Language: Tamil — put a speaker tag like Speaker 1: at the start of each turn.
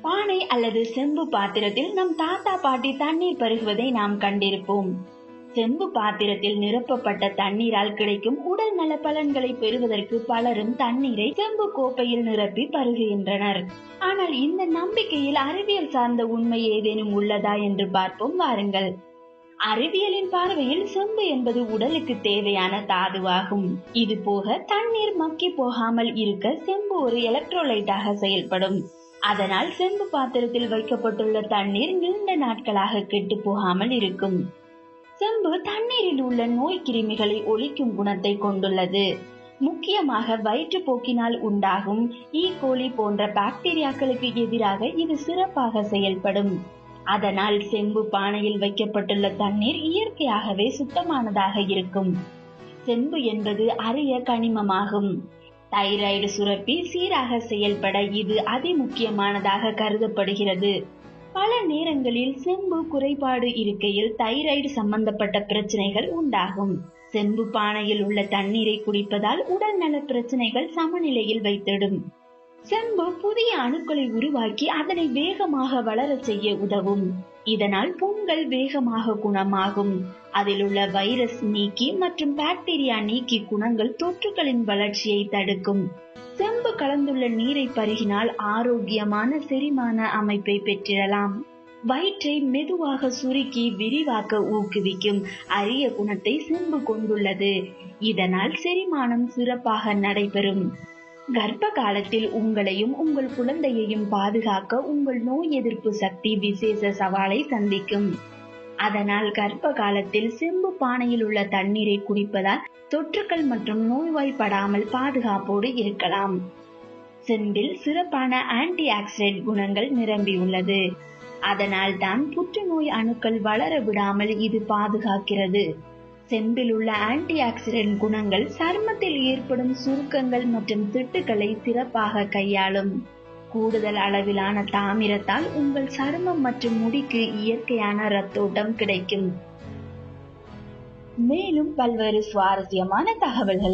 Speaker 1: பானை அல்லது செம்பு பாத்திரத்தில் நம் தாத்தா பாட்டி தண்ணீர் பருகுவதை நாம் கண்டிருப்போம். செம்பு பாத்திரத்தில் நிரப்பப்பட்ட தண்ணீரால் கிடைக்கும் உடல் நல பலன்களை பெறுவதற்கு பலரும் தண்ணீரை செம்பு கோப்பையில் நிரப்பி பருகுகின்றனர். ஆனால் இந்த நம்பிக்கையில் அறிவியல் சார்ந்த உண்மை ஏதேனும் உள்ளதா என்று பார்ப்போம் வாருங்கள். அறிவியலின் பார்வையில் செம்பு என்பது உடலுக்கு தேவையான தாதுவாகும். இது போக தண்ணீர் மக்கி போகாமல் இருக்க செம்பு ஒரு எலக்ட்ரோலைட்டாக செயல்படும். அதனால் செம்பு பாத்திரத்தில் வைக்கப்பட்டுள்ள தண்ணீர் நீண்ட நாட்களாக கெட்டு போகாமல் இருக்கும். செம்பு தண்ணீரில் உள்ள நோய் கிருமிகளை ஒழிக்கும் குணத்தை கொண்டுள்ளது. முக்கியமாக வயிற்றுப்போக்கினால் உண்டாகும் e. ஈ கோழி போன்ற பாக்டீரியாக்களுக்கு எதிராக இது சிறப்பாக செயல்படும். அதனால் செம்பு பானையில் வைக்கப்பட்டுள்ள தண்ணீர் இயற்கையாகவே சுத்தமானதாக இருக்கும். செம்பு என்பது அரிய கனிமமாகும். தைராய்டு சுரப்பி சீராக செயல்பட இது அதிமுக்கியமானதாக கருதப்படுகிறது. பல நேரங்களில் செம்பு குறைபாடு இருக்கையில் தைராய்டு சம்பந்தப்பட்ட பிரச்சனைகள் உண்டாகும். செம்பு பானையில் உள்ள தண்ணீரை குடிப்பதால் உடல் நல பிரச்சனைகள் சமநிலையில் வைத்திடும். செம்பு புதிய அணுக்களை உருவாக்கி அதனை வேகமாக வளர செய்ய உதவும். இதனால் புண்கள் வேகமாக குணமாகும். அதில் உள்ள வைரஸ் நீக்கி மற்றும் பாக்டீரியா நீக்கி குணங்கள் தொற்றுகளின் வளர்ச்சியை தடுக்கும். செம்பு கலந்துள்ள நீரை பருகினால் ஆரோக்கியமான செரிமான அமைப்பை பெற்றிடலாம். வயிற்றை மெதுவாக சுருக்கி விரிவாக்க ஊக்குவிக்கும் அரிய குணத்தை செம்பு கொண்டுள்ளது. இதனால் செரிமானம் சிறப்பாக நடைபெறும். கர்ப்ப காலத்தில் உங்களையும் உங்கள் குழந்தையையும் பாதுகாக்க உங்கள் நோய் எதிர்ப்பு சக்தி விசேஷ சவாலை சந்திக்கும். அதனால் கர்ப்ப காலத்தில் செம்பு பானையில் உள்ள தண்ணீரை குடிப்பதால் தொற்றுக்கள் மற்றும் நோய்வாய்ப்படாமல் பாதுகாப்போடு இருக்கலாம். செம்பில் சிறப்பான ஆன்டி ஆக்சிடென்ட் குணங்கள் நிரம்பியுள்ளது அதனால் தான் புற்றுநோய் அணுக்கள் வளர விடாமல் இது பாதுகாக்கிறது. செம்பில் உள்ள ஆன்டி ஆக்சிடென்ட் குணங்கள் சருமத்தில் ஏற்படும் சுருக்கங்கள் மற்றும் திட்டுக்களை சிறப்பாக கையாளும். கூடுதல் அளவிலான தாமிரத்தால் உங்கள் சருமம் மற்றும் முடிக்கு இயற்கையான ரத்தோட்டம் கிடைக்கும். மேலும் பல்வேறு சுவாரஸ்யமான தகவல்கள்